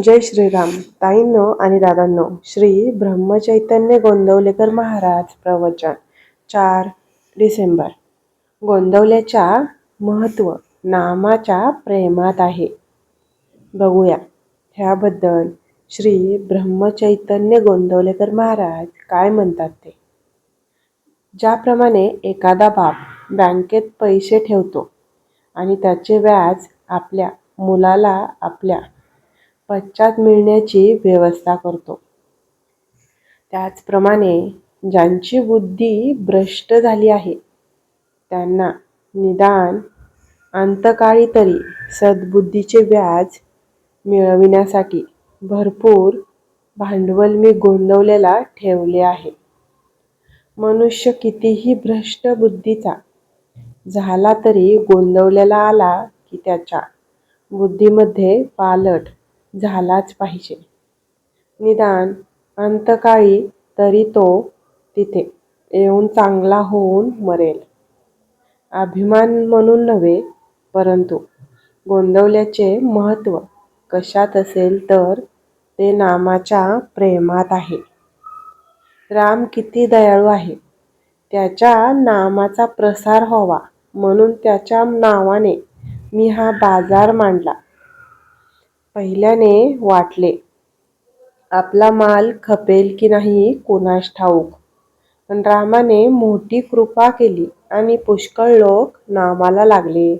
जय श्रीराम. ताईंनो आणि दादांनो श्री ब्रह्मचैतन्य गोंदवलेकर महाराज प्रवचन चार डिसेंबर. गोंदवल्याच्या महत्त्व नामाच्या प्रेमात आहे. बघूया. ह्याबद्दल श्री ब्रह्मचैतन्य गोंदवलेकर महाराज काय म्हणतात ते? ज्याप्रमाणे एखादा बाप बँकेत पैसे ठेवतो आणि त्याचे व्याज आपल्या मुलाला आपल्या पश्चात मिळण्याची व्यवस्था करतो. त्याचप्रमाणे ज्यांची बुद्धी भ्रष्ट झाली आहे त्यांना निदान अंतकाळी तरी सद्बुद्धीचे व्याज मिळविण्यासाठी भरपूर भांडवल मी गोंदवलेला ठेवले आहे. मनुष्य कितीही भ्रष्ट बुद्धीचा झाला तरी गोंदवलेला आला की त्याच्या बुद्धीमध्ये पालट झालाच पाहिजे. निदान अंतकाळी तरी तो तिथे येऊन चांगला होऊन मरेल. अभिमान म्हणून नव्हे परंतु गोंदवल्याचे महत्त्व कशात असेल तर ते नामाच्या प्रेमात आहे. राम किती दयाळू आहे. त्याच्या नामाचा प्रसार व्हावा म्हणून त्याच्या नावाने मी हा बाजार मांडला. पहिल्याने वाटले आपला माल खपेल की नाही कोणास ठाऊक. पण रामाने मोठी कृपा केली आणि पुष्कळ लोक नामाला लागले.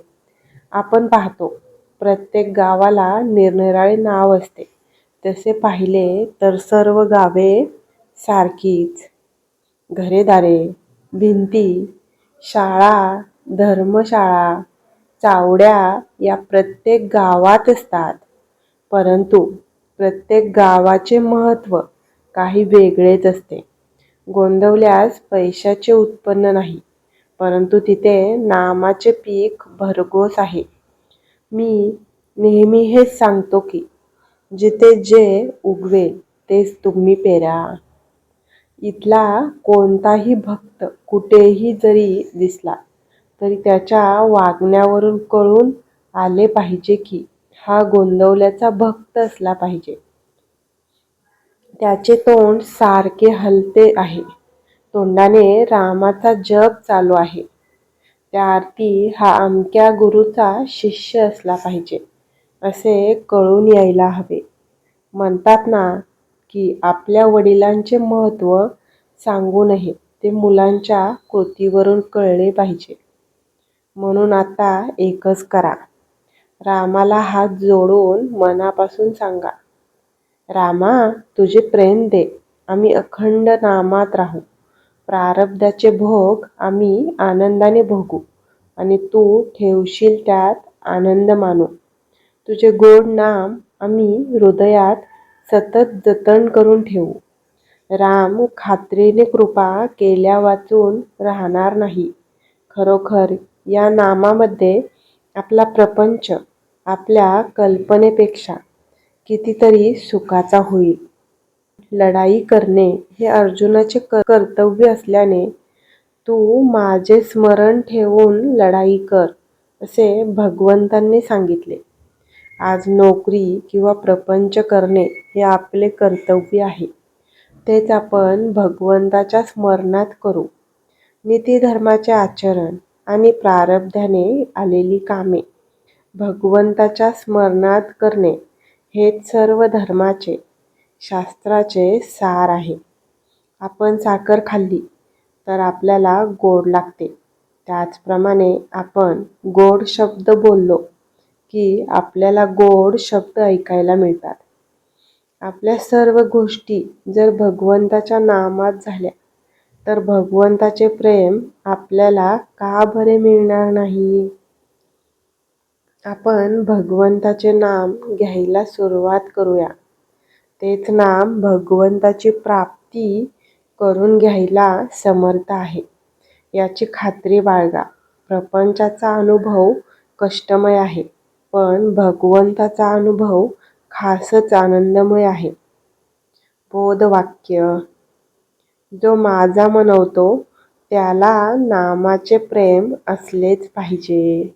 आपण पाहतो प्रत्येक गावाला निरनिराळे नाव असते. तसे पाहिले तर सर्व गावे सारखीच. घरेदारे भिंती शाळा धर्मशाळा चावड्या या प्रत्येक गावात असतात. परंतु प्रत्येक गावाचे महत्त्व काही वेगळेच असते. गोंदवल्यास पैशाचे उत्पन्न नाही परंतु तिथे नामाचे पीक भरघोस आहे. मी नेहमी हेच सांगतो की जिथे जे उगवेल तेच तुम्ही पेरा. इथला कोणताही भक्त कुठेही जरी दिसला तरी त्याच्या वागण्यावरून कळून आले पाहिजे की हा गोंदवल्याचा भक्त असला पाहिजे. त्याचे तोंड सारखे हलते आहे. तोंडाने रामाचा जप चालू आहे. त्या आरती हा अमक्या गुरुचा शिष्य असला पाहिजे असे कळून यायला हवे. म्हणतात ना की आपल्या वडिलांचे महत्त्व सांगू नये ते मुलांच्या कृतीवरून कळले पाहिजे. म्हणून आता एकच करा. रामाला हात जोडून मनापासून सांगा रामा तुझे प्रेम दे आम्ही अखंड नामात राहू. प्रारब्धाचे भोग आम्ही आनंदाने भोगू आणि तू ठेवशील त्यात आनंद मानू. तुझे गोड नाम आम्ही हृदयात सतत जतन करून ठेवू. राम खात्रीने कृपा केल्या वाचून राहणार नाही. खरोखर या नामामध्ये आपला प्रपंच आपल्या कल्पनेपेक्षा कितीतरी सुखाचा होईल. लढाई करणे हे अर्जुनाचे कर्तव्य असल्याने तू माझे स्मरण ठेवून लढाई कर असे भगवंतांनी सांगितले. आज नोकरी किंवा प्रपंच करणे हे आपले कर्तव्य आहे. तेच आपण भगवंताच्या स्मरणात करू. नीतिधर्माचे आचरण आणि प्रारब्धाने आलेली कामे. भगवंताच्या स्मरणात करणे हेच सर्व धर्माचे शास्त्राचे सार आहे. आपण साखर खाल्ली तर आपल्याला गोड लागते. त्याचप्रमाणे आपण गोड शब्द बोललो की आपल्याला गोड शब्द ऐकायला मिळतात. आपल्या सर्व गोष्टी जर भगवंताच्या नामात झाल्या तर भगवंताचे प्रेम आपल्याला का बरे मिळणार नाही? आपण भगवंताचे नाम घ्यायला सुरुवात करूया. तेच नाम भगवंताची प्राप्ती करून घ्यायला समर्थ आहे. याची खात्री बाळगा. प्रपंचाचा अनुभव कष्टमय आहे पण भगवंताचा अनुभव खासच आनंदमय आहे. बोधवाक्य. जो माझा मनवतो त्याला नामाचे प्रेम असलेच पाहिजे.